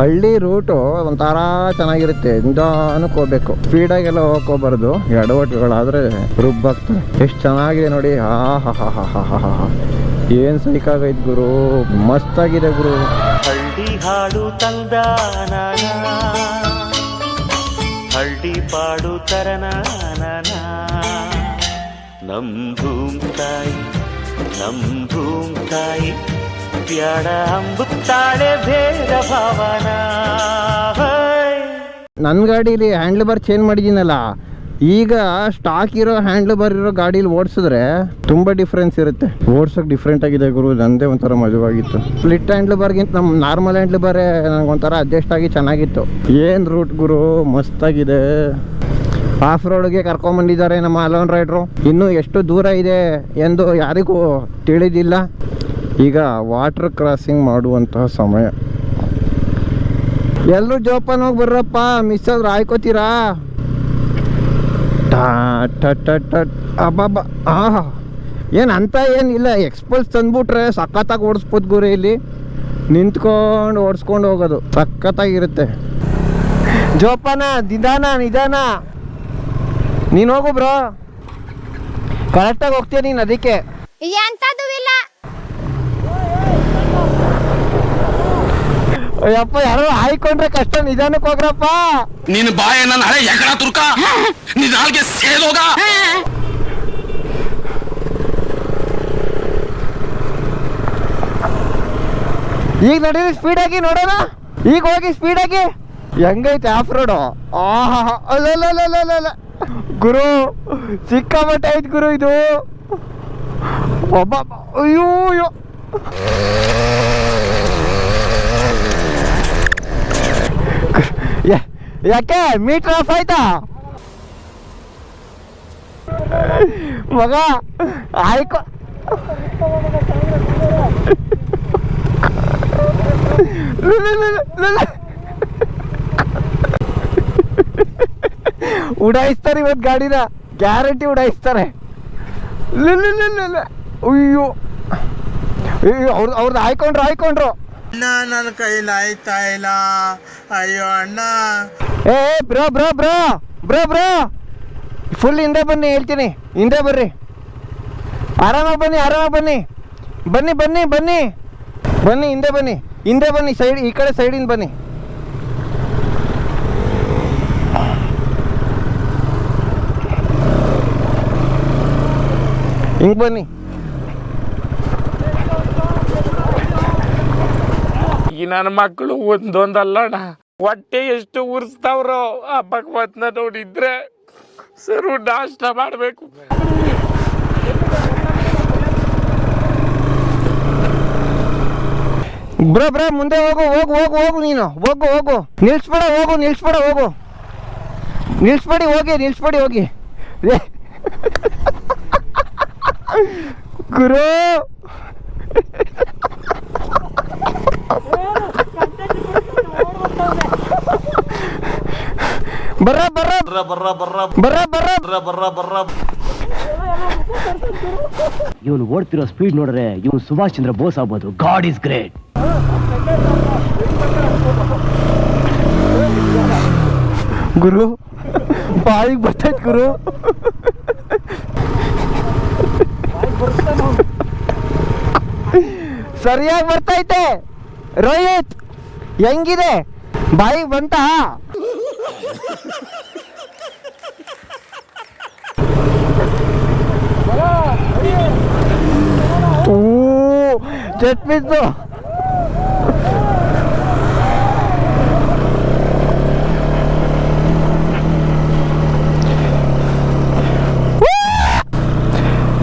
ಹಳ್ಳಿ ರೂಟು ಒಂಥರ ಚೆನ್ನಾಗಿರುತ್ತೆ. ನಿಧಾನಕ್ಕೆ ಹೋಗ್ಬೇಕು. ಸ್ಪೀಡಾಗೆಲ್ಲ ಹೋಗ್ಕೋಬಾರ್ದು. ಎಡವಟ್ಟುಗಳಾದ್ರೆ ರುಬ್ಬಾಗ್ತವೆ ಎಷ್ಟು ಚೆನ್ನಾಗಿದೆ ನೋಡಿ. ಹಾ ಹಾ ಹಾ ಹಾ ಹಾ ಹಾ ಹಾ ಏನು ಸೈಕಾಗೈತೆ ಗುರು? ಮಸ್ತಾಗಿದೆ ಗುರು. ಹಳ್ಳಿ ಹಾಡು ತಂದ ಹಳ್ಳಿ ಪಾಡು ತರನ ನಮ್ ಭೂಮ್ ತಾಯಿ, ನಮ್ ಭೂಮ್ ತಾಯಿ. ನನ್ನ ಗಾಡೀಲಿ ಹ್ಯಾಂಡ್ಲ್ ಬಾರ್ ಚೇಂಜ್ ಮಾಡಿದ್ದೀನಲ್ಲ ಈಗ ಸ್ಟಾಕ್ ಇರೋ ಹ್ಯಾಂಡ್ಲ್ ಬಾರ್ ಇರೋ ಗಾಡೀಲಿ ಓಡಿಸಿದ್ರೆ ತುಂಬ ಡಿಫ್ರೆನ್ಸ್ ಇರುತ್ತೆ. ಓಡ್ಸೋಕೆ ಡಿಫ್ರೆಂಟ್ ಆಗಿದೆ ಗುರು, ನಂದೇ ಒಂಥರ ಮಜವಾಗಿತ್ತು. ಸ್ಪ್ಲಿಟ್ ಹ್ಯಾಂಡ್ಲ್ ಬಾರ್ಗಿಂತ ನಮ್ಮ ನಾರ್ಮಲ್ ಹ್ಯಾಂಡ್ಲ್ ಬಾರೇ ನನಗೆ ಒಂಥರ ಅಡ್ಜಸ್ಟ್ ಆಗಿ ಚೆನ್ನಾಗಿತ್ತು. ಏನು ರೂಟ್ ಗುರು? ಮಸ್ತಾಗಿದೆ. ಆಫ್ ರೋಡ್ಗೆ ಕರ್ಕೊಂಬಂದಿದ್ದಾರೆ ನಮ್ಮ ಅಲೋನ್ ರೈಡ್ರು ಇನ್ನೂ ಎಷ್ಟು ದೂರ ಇದೆ ಎಂದು ಯಾರಿಗೂ ತಿಳಿದಿಲ್ಲ. ಈಗ ವಾಟರ್ ಕ್ರಾಸಿಂಗ್ ಮಾಡುವಂತಹ ಸಮಯ. ಎಲ್ಲರೂ ಜೋಪಾನ ಹೋಗಿ ಬರ್ರಪ್ಪ ಮಿಸ್ ಆದ್ರೆ ಆಯ್ಕೋತೀರಾ? ಅಬ್ಬಬ್ಬ ಆಹಾ ಏನು ಅಂತ ಏನಿಲ್ಲ ಎಕ್ಸ್ಪಲ್ಸ್ ತಂದ್ಬಿಟ್ರೆ ಸಖತ್ತಾಗಿ ಓಡಿಸ್ಬೋದು ಗುರಿ ಇಲ್ಲಿ. ನಿಂತ್ಕೊಂಡು ಓಡಿಸ್ಕೊಂಡು ಹೋಗೋದು, ಸಖತ್ತಾಗಿರುತ್ತೆ. ಜೋಪಾನ, ನಿಧಾನ ನಿಧಾನ. ನೀನು ಹೋಗು ಬ್ರೋ. ಕರೆಕ್ಟಾಗಿ ಹೋಗ್ತೀಯ ನೀನು ಅದಕ್ಕೆ. ಇಲ್ಲ. ಅಯ್ಯಪ್ಪ ಯಾರೋ ಹಾಯ್ಕೊಂಡ್ರೆ ಕಷ್ಟ ನಿಧಾನಕ್ಕೆ ಹೋಗ್ರಪ್ಪ. ನಿನ್ನ ಬಾಯ ನನ್ನ ಹಳೆ ಎಕಡ ತುರ್ಕ? ನಿನ್ನ ನಾಲ್ಗೆ ಸೇದೋಗ ಈಗ ನಡೀರಿ ಸ್ಪೀಡ್ ಆಗಿ ನೋಡೋಣ. ಈಗ ಹೋಗಿ ಸ್ಪೀಡ್ ಆಗಿ ಹೆಂಗೈತೆ ಆಫ್ ರೋಡು ಆಹಾ ಅಲ್ಲ ಗುರು ಸಿಕ್ಕಾಪಟ್ಟೆ ಐತ್ ಗುರು ಇದು. ಒಬ್ಬ ಅಯ್ಯೋ ಅಯ್ಯೋ. ಯಾಕೆ? ಮೀಟರ್ ಆಫ್ ಆಯ್ತಾ? ಮಗ, ಆಯ್ಕೊ. ಉಡಾಯಿಸ್ತಾರೆ ಇವತ್ತು ಗಾಡಿನ. ಗ್ಯಾರಂಟಿ ಉಡಾಯಿಸ್ತಾರೆ. ಅಯ್ಯೋ. ಅಯ್ಯೋ ಅವ್ರದ್ದು ಅವ್ರದ್ದು ಆಯ್ಕೊಂಡ್ರು ಆಯ್ಕೊಂಡ್ರು ನನ್ನ ಕೈಲಿ ಆಯ್ತಾ ಇಲ್ಲ. ಅಯ್ಯೋ, ಅಣ್ಣ. ಏ bro bro bro bro bro. Full ಹಿಂದೆ ಬನ್ನಿ, ಹೇಳ್ತೀನಿ. ಹಿಂದೆ ಬರ್ರಿ. ಆರಾಮಾಗಿ ಬನ್ನಿ ಆರಾಮಾಗಿ ಬನ್ನಿ. ಬನ್ನಿ ಬನ್ನಿ ಬನ್ನಿ. ಬನ್ನಿ ಹಿಂದೆ ಬನ್ನಿ. ಹಿಂದೆ ಬನ್ನಿ, ಸೈಡ್, ಈ ಕಡೆ ಸೈಡಿಂದ ಬನ್ನಿ. ಹಿಂಗೆ ಬನ್ನಿ. ಈ ನನ್ನ ಮಕ್ಕಳು ಒಂದೊಂದಲ್ಲಣ್ಣ. ಹೊಟ್ಟೆ ಎಷ್ಟು ಉರ್ಸ್ತಾವ್ರೋ ಆ ಭಗವತ್ನ ನೋಡಿದ್ರೆ ಸರು ನಾಷ್ಟ ಮಾಡಬೇಕು. ಬ್ರೋ ಬ್ರೋ, ಮುಂದೆ ಹೋಗು ಹೋಗು ಹೋಗು ಹೋಗು ನೀನು. ಹೋಗು ಹೋಗು. ನಿಲ್ಸ್ಬಿಡ, ಹೋಗು, ನಿಲ್ಸ್ಬೇಡ, ಹೋಗು. ನಿಲ್ಸ್ಬೇಡಿ, ಹೋಗಿ, ನಿಲ್ಸ್ಬಿಡಿ, ಹೋಗಿ. ಗುರು! ಬರ್ರ ಬರ್ರ ಬರ್ರ ಬರ್ರ ಬರ ಬರ್ರ ಬರ್ರ ಬರ್ರ ಇವನು ಓಡ್ತಿರೋ ಸ್ಪೀಡ್ ನೋಡ್ರೆ ಇವನು ಸುಭಾಷ್ ಚಂದ್ರ ಬೋಸ್ ಆಗ್ಬೋದು ಗಾಡ್ ಇಸ್ ಗ್ರೇಟ್ ಗುರು ಬಾಯಿಗೆ ಬರ್ತೈತ್ ಗುರು ಸರಿಯಾಗಿ ಬರ್ತೈತೆ ರೋಹಿತ್ ಹೆಂಗಿದೆ ಬಾಯಿಗೆ ಬಂತಾ ಜಟ್ ಬಿದ್ದು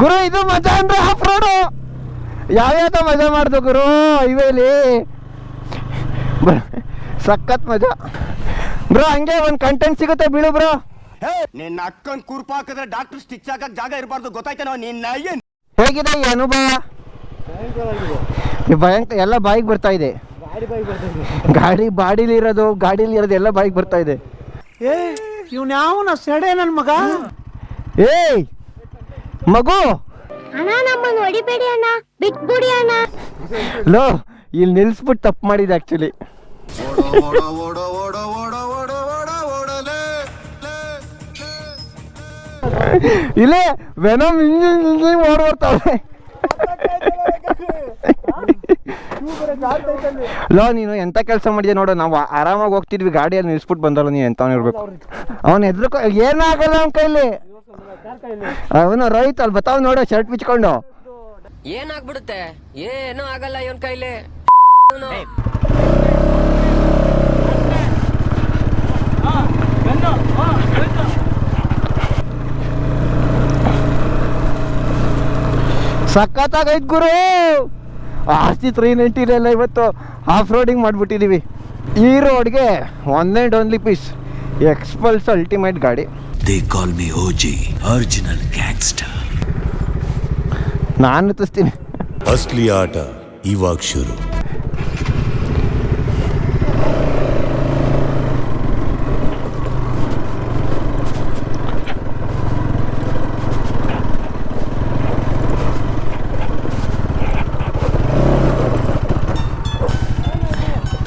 ಗುರು, ಇದು ಮಜಾ ಅಂದ್ರೆ ಆಫ್ ರೋಡು ಯಾವ್ಯಾವ ಮಜಾ ಮಾಡ್ದು ಗುರು ಹೈವೇಲಿ ಸಖತ್ ಮಜಾ. ಬ್ರೋ ಹಂಗೆ ಒಂದು ಕಂಟೆಂಟ್ ಸಿಗುತ್ತೆ ಬೀಳು ಬ್ರೋ. ನಿನ್ನ ಅಕ್ಕನ್ ಕುರ್ಪ ಹಾಕಿದ್ರೆ ಡಾಕ್ಟರ್ ಸ್ಟಿಚ್ ಹಾಕಕ್ ಜಾಗ ಇರಬಾರ್ದು ಗೊತ್ತಾಯ್ತೇನೋ ನಿನ್ನ ಏನ್? ಹೇಗಿದೆ ಈ ಅನುಭವ? ಈ ಭಯಂಕರ ಎಲ್ಲ ಬಾಯಿಗೆ ಬರ್ತಾ ಇದೆ. ಗಾಡಿ ಬಾಡಿಲಿ ಇರೋದು ಗಾಡಿಲಿ ಇರೋದು ಎಲ್ಲ ಬಾಯಿಗೆ ಬರ್ತಾ ಇದೆ. ಏ ಇವ್ನ ಯಾವನ ಸೆಡೆ ನನ್ ಮಗ? ಏಯ್ ಮಗು! ಅಣ್ಣ ನಮ್ಮನ್ನು ಹೊಡಿಬೇಡಿ ಅಣ್ಣ ಬಿಟ್ಬಿಡಿ ಅಣ್ಣ. ಲೋ ಇಲ್ಲಿ ನಿಲ್ಸ್ಬಿಟ್ಟು ತಪ್ಪು ಮಾಡಿದೆ ಆ್ಯಕ್ಚುಲಿ ಇಲ್ಲೇ ವೆನಮ್ ಇಂಜಿನ್ ಇಂಜಿನ್ ಓಡ್ ಬರ್ತಾವೆ ಲೋ ನೀನು ಎಂತ ಕೆಲಸ ಮಾಡಿದೆ ನೋಡು ನಾವು ಆರಾಮಾಗಿ ಹೋಗ್ತಿದ್ವಿ ಗಾಡಿಯಲ್ಲಿ ನಿಲ್ಸ್ಬಿಟ್ಟು ಬಂದಲ್ಲ ನೀನು ಎಂತವನು ಇರ್ಬೇಕು. ಅವನು ಎದ್ರು ಏನಾಗಲ್ಲ ಅವನ ಕೈಲಿ? ಅವನು ರೈತ ಅಲ್ಲಿ ಬತ್ತಾವ್ ನೋಡು ಶರ್ಟ್ ಬಿಚ್ಕೊಂಡು. ಏನಾಗ್ಬಿಡುತ್ತೆ ಏನೂ ಆಗಲ್ಲ ಇವನ್ ಕೈಲಿ. ಸಖತ್ತಾಗೈತ್ ಗುರು. ಆಸ್ತಿ ತ್ರೀ ನೈಂಟಿಲೆಲ್ಲ ಇವತ್ತು ಆಫ್ ರೋಡಿಂಗ್ ಮಾಡಿಬಿಟ್ಟಿದ್ದೀವಿ ಈ ರೋಡ್ಗೆ one and only piece Xpulse ultimate ಗಾಡಿ. They call me OG original gangster ನಾನು ಹತ್ತಿಸ್ತೀನಿ ಅಸ್ಲಿ ಆಟ ಇವಾಗ ಶುರು.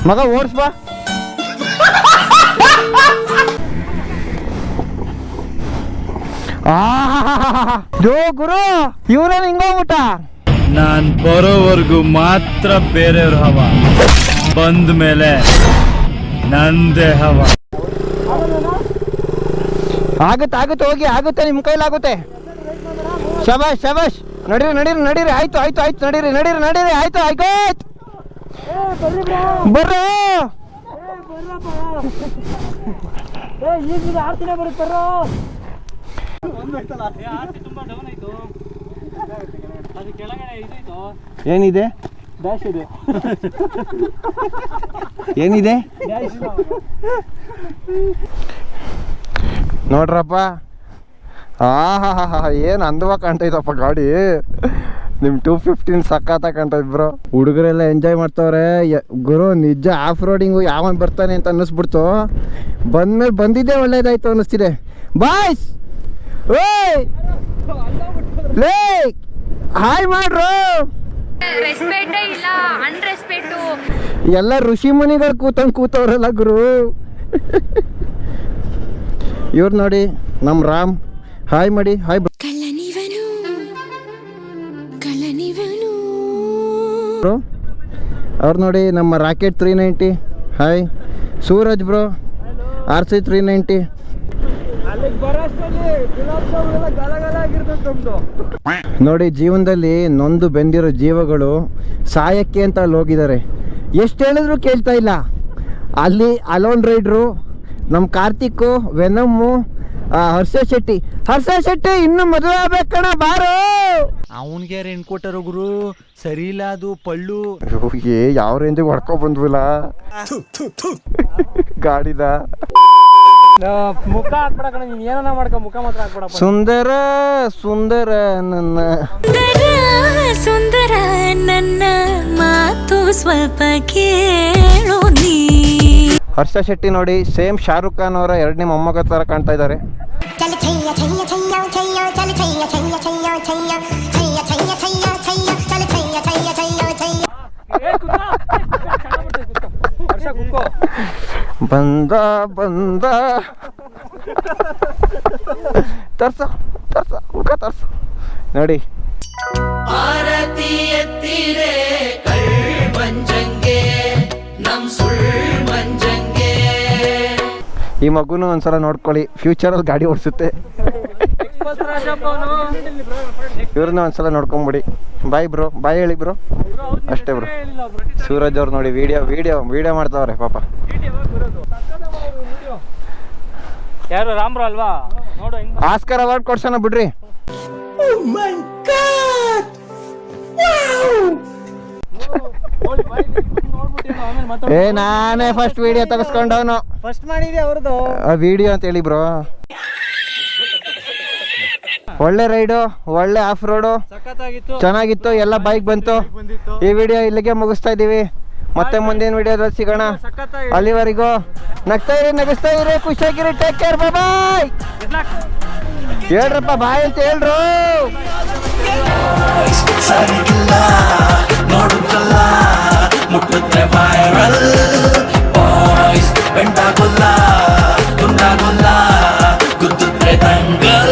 ಮಗ ಓಡಿಸ್ಬಾ ಜೋ ಗುರು ಇವ್ರೇನ್ ಹಿಂಗೋಗ್ಬಿಟ್ಟ? ನಾನ್ ಬರೋವರೆಗೂ ಮಾತ್ರ ಬೇರೆಯವ್ರ ಹವ. ಬಂದ ಮೇಲೆ ನಂದೇ ಹವ ಆಗುತ್ತೆ ಆಗುತ್ತೆ ಹೋಗಿ ಆಗುತ್ತೆ ನಿಮ್ಮ ಕೈಲಾಗುತ್ತೆ ಶಬಾಷ್ ಶಬಾಷ್ ನಡೀರಿ ನಡೀರಿ ನಡೀರಿ ಆಯ್ತು ಆಯ್ತು ಆಯ್ತು ನಡೀರಿ ನಡೀರಿ ನಡೀರಿ ಆಯ್ತು ಆಯ್ತು. ಏನಿದೆ? ಏನಿದೆ? ನೋಡ್ರಪ್ಪ. ಆ ಹಾ ಹಾ ಹಾ ಏನು ಅಂದವಾಗ ಕಾಣ್ತೈತಪ್ಪ ಗಾಡಿ. ನಿಮ್ಮ ಟೂ ಫಿಫ್ಟೀನ್ ಸಕ್ಕತ್ತ ಕಂಟ ಇಬ್ರು ಹುಡುಗರೆಲ್ಲ ಎಂಜಾಯ್ ಮಾಡ್ತಾವ್ರೆ. ಗುರು ನಿಜ ಆಫ್ ರೋಡಿಂಗು ಯಾವನ್ ಬರ್ತಾನೆ ಅಂತ ಅನ್ನಿಸ್ಬಿಡ್ತು. ಬಂದ್ಮೇಲೆ ಬಂದಿದ್ದೇ ಒಳ್ಳೇದಾಯ್ತು ಅನ್ನಿಸ್ತಿದೆ. ಬಾಯ್ಸ್ ಓಯ್ ಲೇ ಹಾಯ್ ಮಾಡ್ರು! ಎಲ್ಲ ಋಷಿ ಮುನಿಗಳು ಕೂತಂಗ್ ಕೂತವ್ರಲ್ಲ ಗುರು. ಇವ್ರು ನೋಡಿ ನಮ್ಮ ರಾಮ್. ಹಾಯ್ ಮಾಡಿ ಹಾಯ್ ಬ್ರೋ. ಅವ್ರು ನೋಡಿ ನಮ್ಮ rocket three ninety hi Suraj bro. R C three ninety ನೋಡಿ ಜೀವನದಲ್ಲಿ ನೊಂದು ಬೆಂದಿರೋ ಜೀವಗಳು ಸಾಯಕ್ಕೆ ಅಂತ ಅಲ್ಲಿ ಹೋಗಿದ್ದಾರೆ. ಎಷ್ಟು ಹೇಳಿದ್ರು ಕೇಳ್ತಾ ಇಲ್ಲ. ಅಲ್ಲಿ ಅಲೋನ್ ರೈಡ್ರು ನಮ್ಮ ಕಾರ್ತಿಕ್ಕು ವೆನಮ್ಮು ಹರ್ಷ ಶೆಟ್ಟಿ. ಹರ್ಷ ಶೆಟ್ಟಿ ಇನ್ನು ಮದುವೆ ಆಗ್ಬೇಕಣ ಬಾರು. ಅವನ್ಗೆ ಏನ್ ಕೊಟ್ಟರು ಗುರು? ಸರಿ ಇಲ್ಲ ಅದು ಪಳ್ಳು. ಏ ಯಾವ ರೇಂಜಿಗೆ ಹೊಡ್ಕೊ ಬಂದ್ವಿಲ್ಲ ಗಾಡಿದ. ಮುಖ ಹಾಕ್ಬೇಡ ಕಣ ನೀನ್ ಏನಾನ ಮಾಡ್ಕೊ ಮುಖ ಮಾತ್ರ ಹಾಕ್ಬೇಡ ಸುಂದರ ಸುಂದರ ನನ್ನ. ಸುಂದರ ನನ್ನ ಮಾತು ಸ್ವಲ್ಪ ಕೇಳು ನೀ. ಹರ್ಷ ಶೆಟ್ಟಿ ನೋಡಿ ಸೇಮ್ ಶಾರುಖ್ ಖಾನ್ ಅವರ ಎರಡನೇ ಮೊಮ್ಮಗ ತರ ಕಾಣ್ತಾ ಇದ್ದಾರೆ. ಬಂದ ಬಂದ. ತರ್ಸ ತರ್ಸ ಮುಖ ತರ್ಸ. ನೋಡಿ. ಈ ಮಗುನು ಒಂದ್ಸಲ ನೋಡ್ಕೊಳ್ಳಿ. ಫ್ಯೂಚರಲ್ಲಿ ಗಾಡಿ ಓಡಿಸುತ್ತೆ. ಇವ್ರನ್ನ ಒಂದ್ಸಲ ನೋಡ್ಕೊಂಬಿಡಿ. ಬಾಯ್ ಬ್ರೋ ಬಾಯ್ ಹೇಳಿ ಬ್ರೋ ಅಷ್ಟೇ ಬ್ರೋ ಸೂರಜ್ ಅವ್ರು ನೋಡಿ ವಿಡಿಯೋ ವಿಡಿಯೋ ವಿಡಿಯೋ ಮಾಡ್ತಾವ್ರೆ ಪಾಪ. ಯಾರು ರಾಮ್ರು ಅಲ್ವಾ? ನೋಡು ಆಸ್ಕರ್ ಅವಾರ್ಡ್ ಕೊಡ್ಸೋಣ ಬಿಡ್ರಿ. ಮಾತಾಡ ಏ ನಾನೇ ಫಸ್ಟ್ ವಿಡಿಯೋ ತಗಸ್ಕೊಂಡವನು. ಫಸ್ಟ್ ಮಾಡಿದ್ವಿ ಅವ್ರದ್ದು ವಿಡಿಯೋ ಅಂತ ಹೇಳಿ ಬ್ರೋ ಒಳ್ಳೆ ರೈಡು ಒಳ್ಳೆ ಆಫ್ ರೋಡು ಚೆನ್ನಾಗಿತ್ತು ಎಲ್ಲ ಬೈಕ್ ಬಂತು. ಈ ವಿಡಿಯೋ ಇಲ್ಲಿಗೆ ಮುಗಿಸ್ತಾ ಇದೀವಿ ಮತ್ತೆ ಮುಂದಿನ ವಿಡಿಯೋದಲ್ಲಿ ಸಿಗೋಣ. ಅಲ್ಲಿವರೆಗೂ ನಗ್ತಾ ಇರಿ ನಗಿಸ್ತಾ ಇರಿ. ಖುಷಿಯಾಗಿರಿ. ಟೇಕ್ ಕೇರ್ ಬಾಯ್ ಹೇಳ್ರಪ್ಪ ಬಾಯ್ ಅಂತ ಹೇಳ್ರು. മുട്ടുന്ന വൈറൽ ബോയ്സ് വെണ്ടാകുല്ല തുണ്ടാകുല്ല കുത്തുത്ര തങ്കൾ